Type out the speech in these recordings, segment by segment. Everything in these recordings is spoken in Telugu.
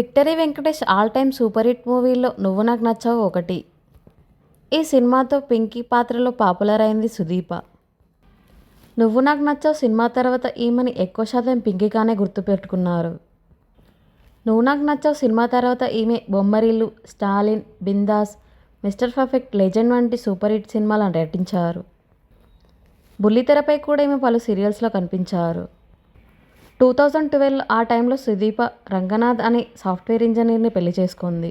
Victory Venkatesh all time super hit మూవీలో నువ్వు నాకు నచ్చావు ఒకటి. ఈ సినిమాతో పింకీ పాత్రలో పాపులర్ అయింది సుదీప. నువ్వు నాకు నచ్చావు సినిమా తర్వాత ఈమెని ఎక్కువ శాతం పింకీగానే గుర్తుపెట్టుకున్నారు నువ్వు నాకు నచ్చావు సినిమా తర్వాత ఈమె Bommarillu Stalin Bindaas Mister Perfect Legend వంటి సూపర్ హిట్ సినిమాలను నటించారు. బుల్లితెరపై కూడా ఈమె పలు సీరియల్స్లో కనిపించారు. టూ థౌజండ్ ట్వెల్వ్ ఆ టైంలో సుదీప రంగనాథ్ అనే సాఫ్ట్వేర్ ఇంజనీర్ని పెళ్ళి చేసుకుంది.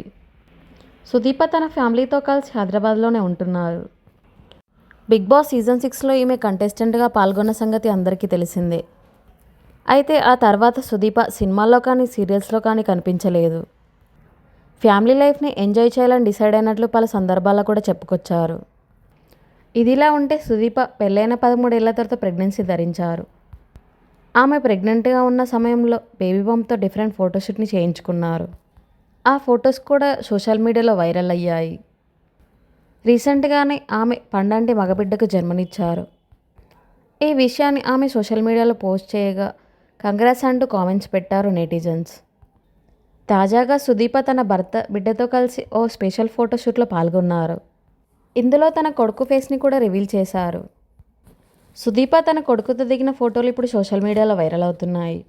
సుదీప తన ఫ్యామిలీతో కలిసి హైదరాబాద్లోనే ఉంటున్నారు. బిగ్ బాస్ సీజన్ సిక్స్లో ఈమె కంటెస్టెంట్గా పాల్గొన్న సంగతి అందరికీ తెలిసిందే. అయితే ఆ తర్వాత సుదీప సినిమాల్లో కానీ సీరియల్స్లో కానీ కనిపించలేదు. ఫ్యామిలీ లైఫ్ని ఎంజాయ్ చేయాలని డిసైడ్ అయినట్లు పలు సందర్భాల్లో కూడా చెప్పుకొచ్చారు. ఇదిలా ఉంటే సుదీప పెళ్ళైన పదమూడేళ్ళ తర్వాత ప్రెగ్నెన్సీ ధరించారు. ఆమె ప్రెగ్నెంట్గా ఉన్న సమయంలో బేబీ బంప్తో డిఫరెంట్ ఫోటోషూట్ని చేయించుకున్నారు. ఆ ఫొటోస్ కూడా సోషల్ మీడియాలో వైరల్ అయ్యాయి. రీసెంట్గానే ఆమె పండంటి మగబిడ్డకు జన్మనిచ్చారు. ఈ విషయాన్ని ఆమె సోషల్ మీడియాలో పోస్ట్ చేయగా కంగ్రెస్ అంటూ కామెంట్స్ పెట్టారు నెటిజన్స్. తాజాగా సుదీప తన భర్త బిడ్డతో కలిసి ఓ స్పెషల్ ఫోటోషూట్లో పాల్గొన్నారు. ఇందులో తన కొడుకు ఫేస్ని కూడా రివీల్ చేశారు. సుదీప తన కొడుకుతో దిగిన ఫోటోలు ఇప్పుడు సోషల్ మీడియాలో వైరల్ అవుతున్నాయి.